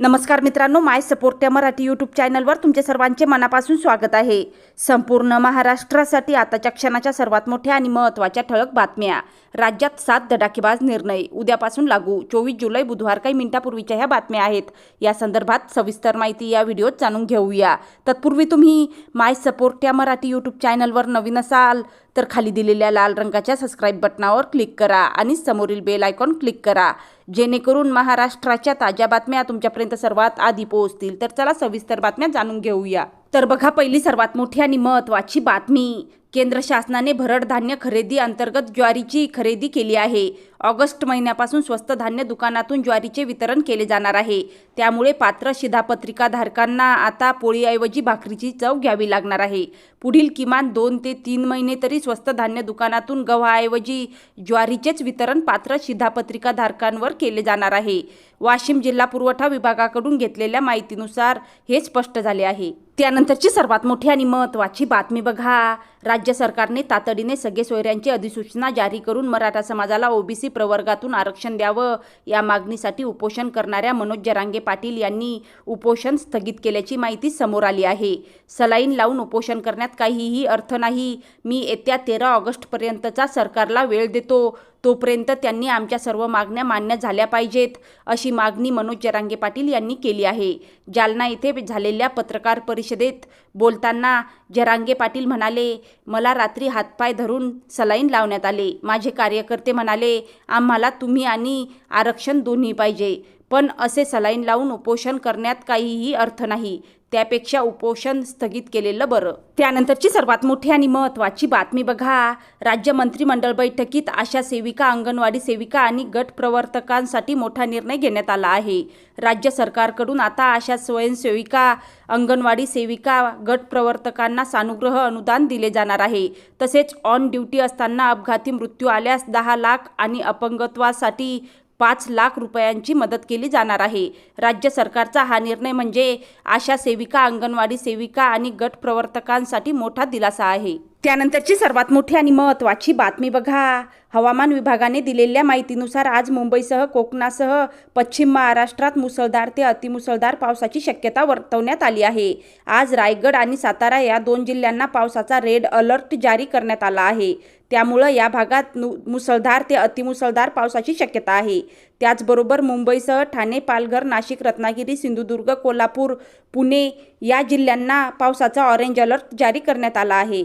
नमस्कार मित्रांनो माय सपोर्ट या मराठी यूट्यूब चॅनलवर तुमचे सर्वांचे मनापासून स्वागत आहे. संपूर्ण महाराष्ट्रासाठी आताच्या क्षणाच्या सर्वात मोठ्या आणि महत्त्वाच्या ठळक बातम्या. राज्यात सात धडाकेबाज निर्णय उद्यापासून लागू. चोवीस जुलै बुधवार काही मिनिटापूर्वीच्या ह्या बातम्या आहेत. या संदर्भात सविस्तर माहिती या व्हिडिओत जाणून घेऊया. तत्पूर्वी तुम्ही माय सपोर्ट या मराठी यूट्यूब चॅनलवर नवीन असाल तर खाली दिलेल्या लाल रंगाच्या सबस्क्राईब बटनावर क्लिक करा आणि समोरील बेल आयकॉन क्लिक करा. जेणेकरून महाराष्ट्राच्या ताज्या बातम्या तुमच्यापर्यंत सर्वात आधी पोहोचतील. तर चला सविस्तर बातम्या जाणून घेऊया. तर बघा पहिली सर्वात मोठी आणि महत्त्वाची बातमी. केंद्र शासनाने भरड धान्य खरेदी अंतर्गत ज्वारीची खरेदी केली आहे. ऑगस्ट महिन्यापासून स्वस्त धान्य दुकानातून ज्वारीचे वितरण केले जाणार आहे. त्यामुळे पात्र शिधापत्रिकाधारकांना आता पोळीऐवजी भाकरीची चव घ्यावी लागणार आहे. पुढील किमान दोन ते तीन महिने तरी स्वस्त धान्य दुकानातून गव्हाऐवजी ज्वारीचेच वितरण पात्र शिधापत्रिकाधारकांवर केले जाणार आहे. वाशिम जिल्हा पुरवठा विभागाकडून घेतलेल्या माहितीनुसार हे स्पष्ट झाले आहे. त्यानंतरची सर्वात मोठी आणि महत्त्वाची बातमी बघा. राज्य सरकारने तातडीने सगळे सोयऱ्यांची अधिसूचना जारी करून मराठा समाजाला ओबीसी प्रवर्गातून आरक्षण द्यावं या मागणीसाठी उपोषण करणाऱ्या मनोज जरांगे पाटील यांनी उपोषण स्थगित केल्याची माहिती समोर आली आहे. सलाईन लावून उपोषण करण्यात काहीही अर्थ नाही. मी येत्या तेरा ऑगस्टपर्यंतचा सरकारला वेळ देतो. तोपर्यंत त्यांनी आमच्या सर्व मागण्या मान्य झाल्या पाहिजेत अशी मागणी मनोज जरांगे पाटील यांनी केली आहे. जालना येथे झालेल्या पत्रकार परिषदेत बोलताना जरांगे पाटील म्हणाले मला रात्री हातपाय धरून सलाईन लावण्यात आले. माझे कार्यकर्ते म्हणाले आम्हाला तुम्ही आणि आरक्षण दोन्ही पाहिजे. पण असे सलाईन लावून उपोषण करण्यात काहीही अर्थ नाही. त्यापेक्षा उपोषण स्थगित केलेलं बरं. त्यानंतरची सर्वात मोठी आणि महत्त्वाची बातमी बघा. राज्य मंत्रिमंडळ बैठकीत आशा सेविका अंगणवाडी सेविका आणि गट प्रवर्तकांसाठी मोठा निर्णय घेण्यात आला आहे. राज्य सरकारकडून आता आशा स्वयंसेविका अंगणवाडी सेविका गट प्रवर्तकांना सानुग्रह अनुदान दिले जाणार आहे. तसेच ऑन ड्युटी असताना अपघाती मृत्यू आल्यास दहा लाख आणि अपंगत्वासाठी पाच लाख रुपयांची मदत केली जाणार आहे. राज्य सरकारचा हा निर्णय म्हणजे आशा सेविका अंगणवाडी सेविका आणि गट प्रवर्तकांसाठी मोठा दिलासा आहे. त्यानंतरची सर्वात मोठी आणि महत्त्वाची बातमी बघा. हवामान विभागाने दिलेल्या माहितीनुसार आज मुंबईसह कोकणासह पश्चिम महाराष्ट्रात मुसळधार ते अतिमुसळधार पावसाची शक्यता वर्तवण्यात आली आहे. आज रायगड आणि सातारा या दोन जिल्ह्यांना पावसाचा रेड अलर्ट जारी करण्यात आला आहे. त्यामुळं या भागात नु मुसळधार ते अतिमुसळधार पावसाची शक्यता आहे. त्याचबरोबर मुंबईसह ठाणे पालघर नाशिक रत्नागिरी सिंधुदुर्ग कोल्हापूर पुणे या जिल्ह्यांना पावसाचा ऑरेंज अलर्ट जारी करण्यात आला आहे.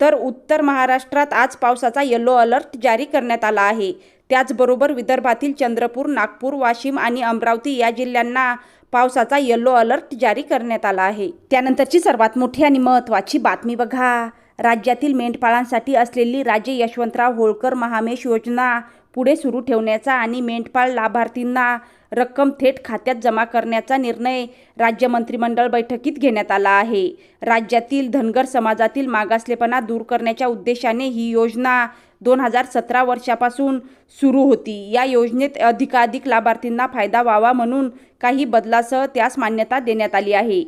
तर उत्तर महाराष्ट्रात आज पावसाचा येलो अलर्ट जारी करण्यात आला आहे. त्याचबरोबर विदर्भातील चंद्रपूर नागपूर वाशिम आणि अमरावती या जिल्ह्यांना पावसाचा येलो अलर्ट जारी करण्यात आला आहे. त्यानंतरची सर्वात मोठी आणि महत्त्वाची बातमी बघा. राज्यातील मेंढपाळांसाठी असलेली राजे यशवंतराव होळकर महामेश योजना पुढे सुरू ठेवण्याचा आणि मेंढपाळ लाभार्थींना रक्कम थेट खात्यात जमा करण्याचा निर्णय राज्य मंत्रिमंडळ बैठकीत घेण्यात आला आहे. राज्यातील धनगर समाजातील मागासलेपणा दूर करण्याच्या उद्देशाने ही योजना दोन हजार सतरा वर्षापासून सुरू होती. या योजनेत अधिकाधिक लाभार्थींना फायदा व्हावा म्हणून काही बदलासह त्यास मान्यता देण्यात आली आहे.